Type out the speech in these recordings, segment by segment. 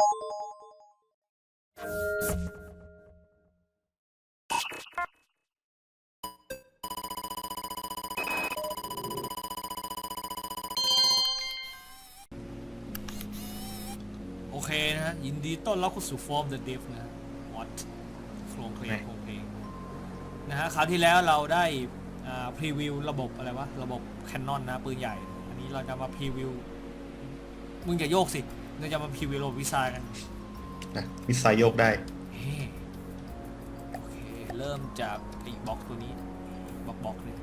โอเคนะฮะยินดีต้อนรับเข้าสู่ฟอร์ม The Dev นะฮะ What โครงเพลงไหนโครงเพลงนะฮะคราวที่แล้วเราได้พรีวิวระบบอะไรวะ ระบบ Canon นะ ปืนใหญ่ อันนี้เราจะมาพรีวิว มึงอย่าโยกสิ เราจะมาพรีวิวระบบวิซากันนะมิสไซล์โยกได้ เฮ้โอเค เริ่มจากไอีบล็อกตัวนี้บล็อกบล็อกเลย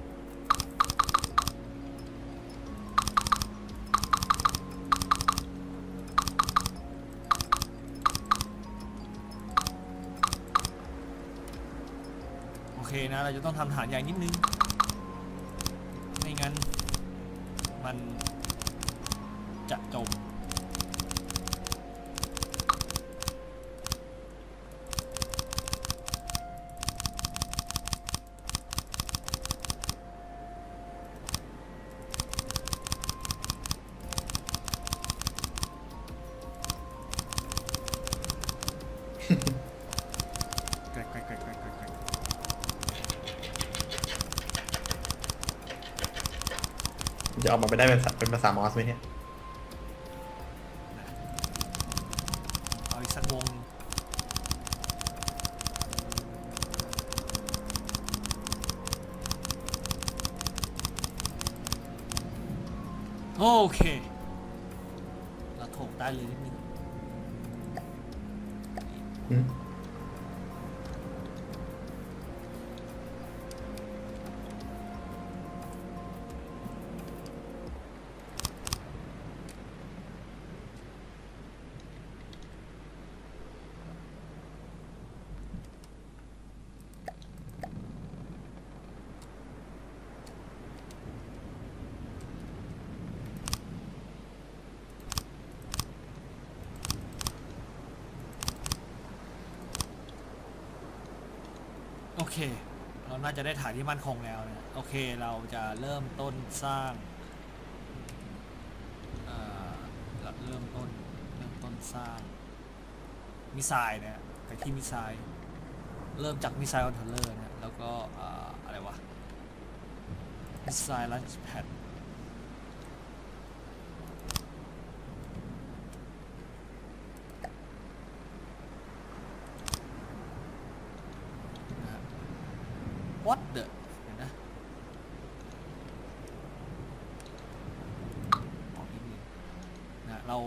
โอเคนะ เราจะต้องทำฐานใหญ่นิดนึง ไม่งั้น มันจะจม แกรกแกรกแกรกแกรกแกรกแกรก จะออกมาไปได้เป็นภาษาเป็นภาษามอสไหมเนี่ยเอาอีกสักวงหนึ่งโอเค เราโถกได้เลยนิดนึง อืม เค เราน่าจะได้ฐานที่มั่นคงแล้วเนี่ยโอเคเราจะเริ่มต้นสร้างเอ่อเริ่มต้นเริ่มต้นสร้างมิสไซล์เนี่ยไปที่มิสไซล์เริ่มจากมิสไซล์คอนโทรลเลอร์นะแล้วก็อ่ออะไรวะมิสไซล์ลันช์แพดนะฮะ what the เดี๋ยวนะออกนิดนึงนะ เรา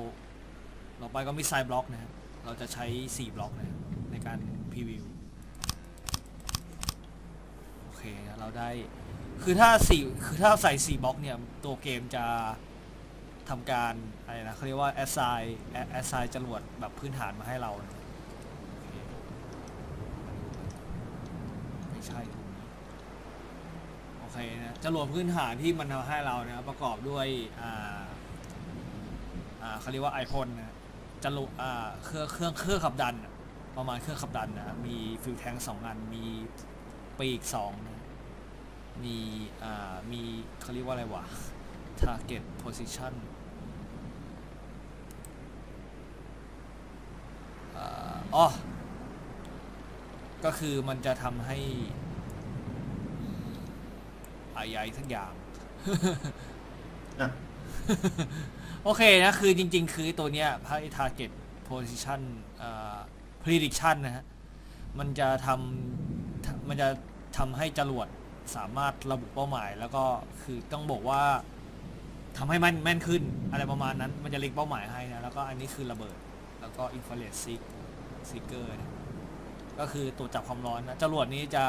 เราไปก็มิสไซบล็อกนะฮะเราจะใช้ 4 บล็อกนะในการพรีวิวโอเคเราได้ คือถ้าสี่คือถ้าใส่ 4 บล็อกเนี่ย ตัวเกมจะทำการอะไรนะเขาเรียกว่า assign assign จรวดแบบพื้นฐานมาให้เรานะโอเคไม่ใช่ตรงนี้โอเคนะจรวดพื้นฐานที่มันทำให้เรานี่ยประกอบด้วยอ่า อ่าเขาเรียกว่าไอพ่นนะจรวดอ่าเครื่องเครื่องเครื่องขับดันอะประมาณเครื่องขับดันนะมีฟิวแทงสองอันมีปีกสองนะมีอ่ามีเขาเรียกว่าอะไรวะ target position อ่าอ๋อ ก็คือมันจะทำให้อะไรสักอย่าง อะ โอเคนะคือจริง ๆ คือตัวเนี้ยไพ่ target position เอ่อ prediction นะฮะ มันจะทำมันจะทำให้จรวดสามารถระบุเป้าหมาย แล้วก็คือต้องบอกว่าทำให้มันแม่นขึ้นอะไรประมาณนั้น มันจะเล็งเป้าหมายให้นะ แล้วก็อันนี้คือระเบิด แล้วก็ infrared seek seeker นะก็คือตัวจับความร้อนนะจรวดนี้จะ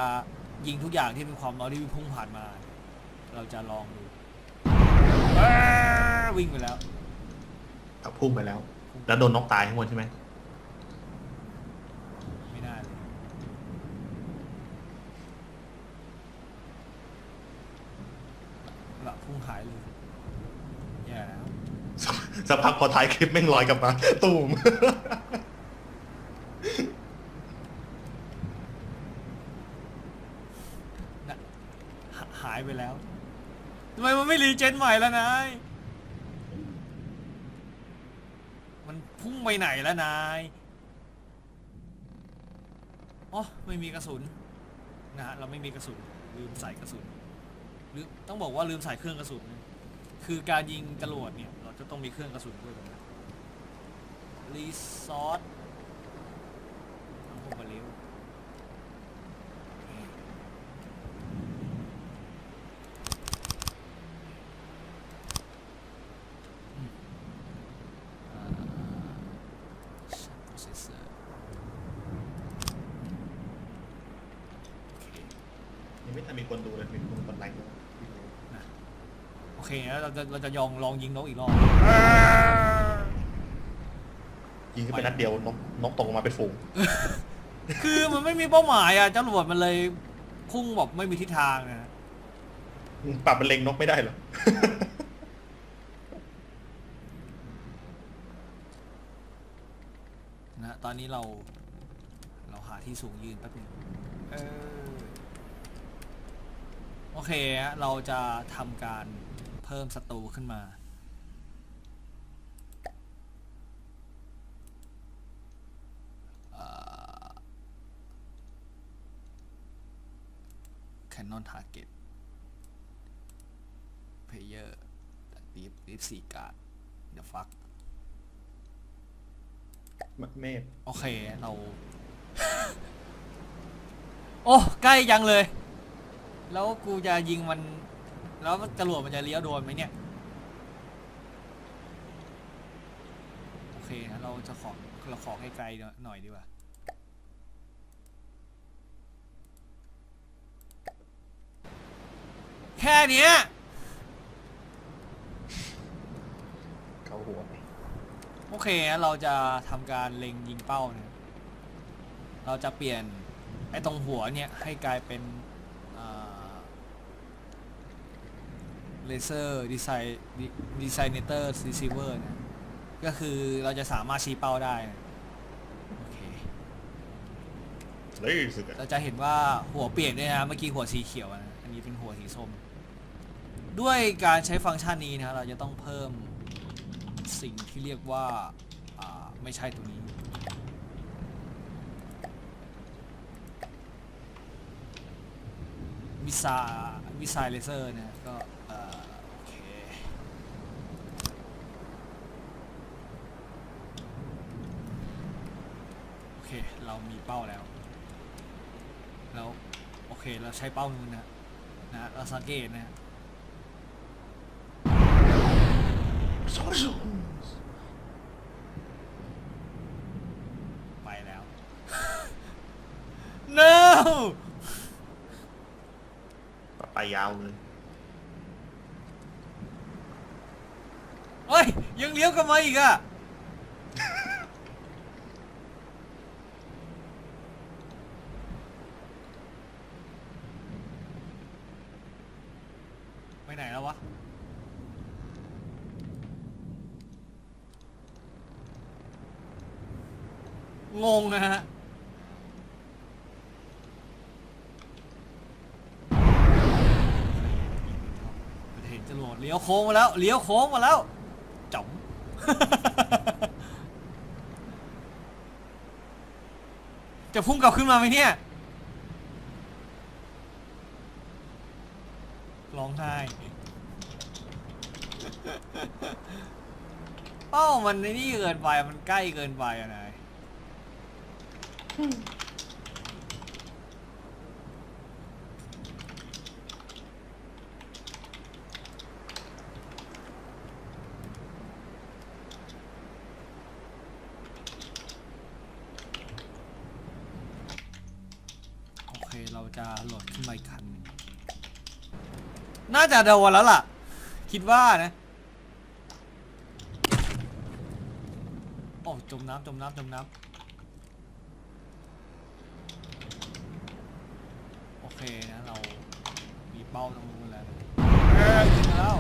ยิงทุกอย่างที่เป็นความร้อนที่พุ่งผ่านมา เราจะลองดูวิ่งไปแล้ว เอาพุ่งไปแล้ว แล้วโดนนกตายข้างบนใช่ไหมไม่ได้เลยละพุ่งหายเลยแย่แล้วสักสักพักพอท้ายคลิปแม่งลอยกลับมา ตูมนะหาหายไปแล้วทำไมมันไม่รีเจนใหม่แล้วนาย มันพุ่งไปไหนแล้วนายอ๋อไม่มีกระสุนนะฮะเราไม่มีกระสุนลืมใส่กระสุนหรือต้องบอกว่าลืมใส่เครื่องกระสุนคือการยิงจรวดเนี่ยเราจะต้องมีเครื่องกระสุนด้วยนะรีซอสเอาพวกมาเร็ว อ่า processor โอเค ยังไม่ทันมีคนดูเลยมีคนกดไลค์ด้วย โอ เคแล้วเราจะเราจะยองลองยิงนกอีกรอบยิงขึ้นไปนัดเดียวนกนกตกลงมาเป็นฝูง คือมันไม่มีเป้าหมายอะจรวดมันเลยพุ่งแบบไม่มีทิศทางนะปรับเป็นเล็งนกไม่ได้เหรอ นะตอนนี้เราเราหาที่สูงยืนแป๊บนึงเออโอเคฮะเราจะทำการเพิ่มศัตรูขึ้นมา Canon Target Player Deep Deep Sea Guard The fuck เมฆโอเค เรา โอ้ ใกล้ยังเลย แล้วกูจะยิงมัน แล้วจรวดมันจะเลี้ยวโดนไหมเนี่ย โอเคนะเราจะขอเราขอไกลๆหน่อยดีกว่าแค่เนี้ยเขาหัวไปโอเคนะเราจะทำการเล็งยิงเป้าเนี่ยเราจะเปลี่ยนไอ้ตรงหัวเนี่ยให้กลายเป็น เลเซอร์ดีไซน์ดีไซเนเตอร์รีเซิเวอร์นะก็คือเราจะสามารถชี้เป้าได้นะโอเคเลยสุดอะเราจะเห็นว่าหัวเปลี่ยนด้วยนะเมื่อกี้หัวสีเขียวนะอันนี้เป็นหัวสีส้ม ด้วยการใช้ฟังก์ชันนี้นะเราจะต้องเพิ่มสิ่งที่เรียกว่าอ่าไม่ใช่ตัวนี้วิซาวิซาเลเซอร์นะก็เอ่อโอเค โอเค เรามีเป้าแล้ว แล้วโอเคเราใช้เป้านู้นนะนะเราสังเกตนะไปแล้ว no ไปยาวเลยเฮ้ย ยังเลี้ยวกลับมาอีกอะไปไหนแล้ววะ งงนะฮะเห็นจรวดเลี้ยวโค้งมาแล้วเลี้ยวโค้งมาแล้วจ๋อมจะพุ่งกลับขึ้นมาไหมเนี่ยร้องไห้เป้ามันในนี่เกินไป มันใกล้เกินไปอะน โอเค เราจะโหลดขึ้นมาอีกคันหนึ่งน่าจะโดนแล้วล่ะ คิดว่านะโอ้จมน้ำจมน้ำจมน้ำโอ เคนะเรามีเป้าตรงนู้นแล้วเอ้ยยิงแล้ว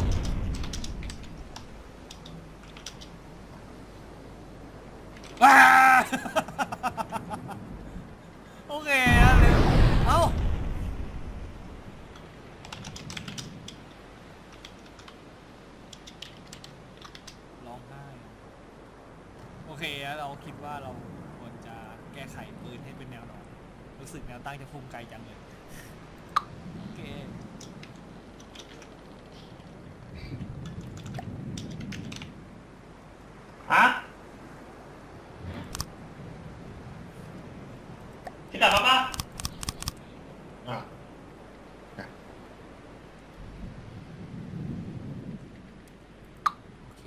ว้าโอเคนะเร็วเอ้าร้องไห้โอเคเราควรจะแก้ไขปืนให้เป็นแนวนอน รู้สึกแนวตั้งจะพุ่งไกลจังเลย โอเค ฮะพี่ตัดมาปะอะอะ โอเค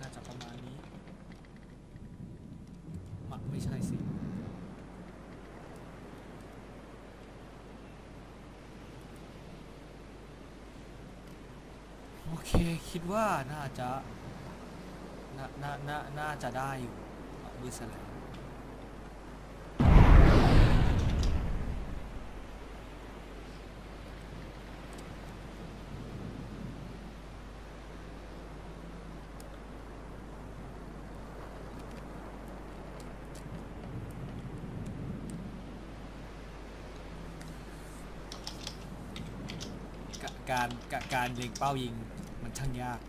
น่าจะประมาณนี้มะไม่ใช่สิ โอเคคิดว่าน่าจะน่าน่าน่าน่าจะได้อยู่มือสแลมกะการกะการเล็งเป้ายิง มันช่างยาก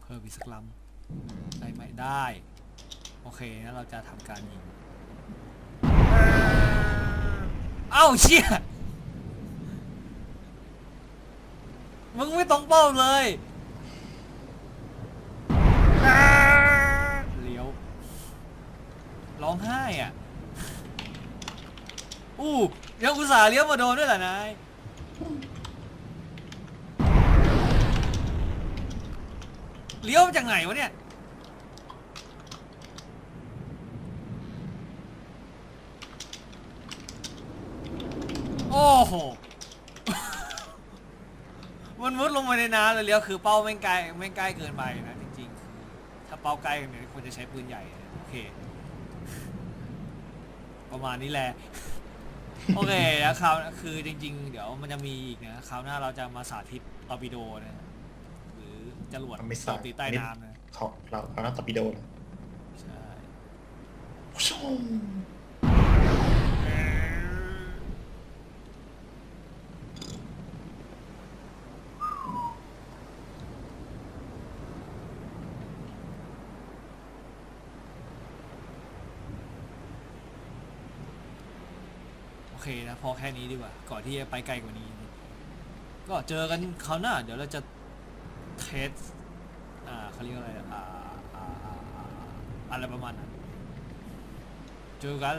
เพิ่มอีกสักลำได้ไหมได้ โอเคงั้นเราจะทำการยิง เอ้าเชี่ย มึงไม่ตรงเป้าเลยเลี้ยว ร้องไห้อะ อู้ยังอุตส่าห์เลี้ยวมาโดนด้วยเหรอนาย เลี้ยวมาจากไหนวะเนี่ย โอ้โห มันมุดลงมาในน้ำเลยเลี้ยวคือเป้าไม่งไกลไม่งใกล้เกินไปนะจริงๆคือถ้าเป้าใกล้กันเนี่ยควรจะใช้ปืนใหญ่นะโอเค ประมาณนี้แหละ โอเคแล้วคราวคือจริง ๆ เดี๋ยวมันจะมีอีกนะคราวหน้าเราจะมาสาธิตตอร์ปิโดนะหรือจรวดมันไม่โจสามตีใต้น้ำนะ เขาเราเราน่าตอร์ปิโดนะใช่โอ เคนะพอแค่นี้ดีกว่า ก่อนที่จะไปไกลกว่านี้ ก็เจอกันคราวหน้า เดี๋ยวเราจะเทสอ่าเขาเรียกว่าอะไรอ่าอ่าอ่าอ่าอะไรประมาณนั้นเจอกัน